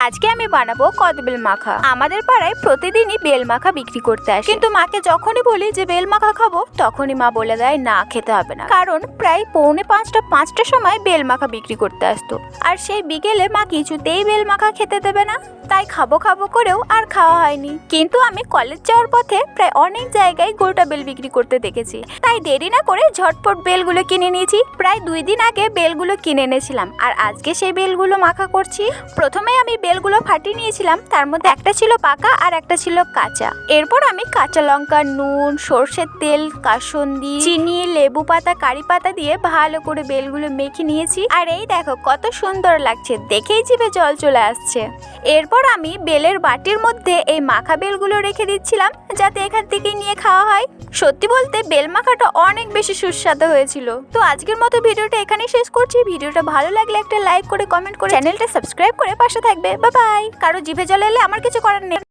আজকে আমি বানাবো কদবেল মাখা। আমাদের পাড়ায় প্রতিদিনই বেল মাখা বিক্রি করতে আসে। কিন্তু মাকে যখনই বলি যে বেল মাখা খাব, তখনই মা বলে দেয়, না, খেতে হবে না। কারণ প্রায় পৌনে পাঁচটা, পাঁচটার সময় বেল মাখা বিক্রি করতে আসতো। আর সেই বিকেলে মা কিছুতেই বেল মাখা খেতে দেবে না। তাই খাব খাব করেও আর খাওয়া হয়নি। কিন্তু আমি কলেজ যাওয়ার পথে প্রায় অনেক জায়গায় গোটা বেল বিক্রি করতে দেখেছি। তাই দেরি না করে ঝটপট বেলগুলো কিনে নিয়েছি। প্রায় দুই দিন আগে বেলগুলো কিনে এনেছিলাম। আর আজকে সেই বেলগুলো মাখা করছি। প্রথমে আমি বেলগুলো ফাটিয়ে নিয়েছিলাম। তার মধ্যে একটা ছিল পাকা আর একটা ছিল কাঁচা। এরপর আমি কাঁচা লঙ্কা, নুন, সর্ষের তেল, কাসন্দি, চিনি, লেবু পাতা, কারি পাতা দিয়ে ভালো করে বেলগুলো মেখে নিয়েছি। আর এই দেখো, কত সুন্দর লাগছে। দেখেই জিভে জল চলে আসছে। এরপর আমি বেলের বাটির মধ্যে এই মাখা বেলগুলো রেখে দিচ্ছিলাম যাতে এখান থেকে নিয়ে খাওয়া হয়। সত্যি বলতে বেল মাখাটা অনেক বেশি সুস্বাদু হয়েছিল। তো আজকের মতো ভিডিওটা এখানেই শেষ করছি। ভিডিওটা ভালো লাগলে একটা লাইক করে কমেন্ট করে চ্যানেলটা সাবস্ক্রাইব করে পাশে থাকবে। Bye bye. কারও জিভে জল এলে আমার কিছু করার নেই।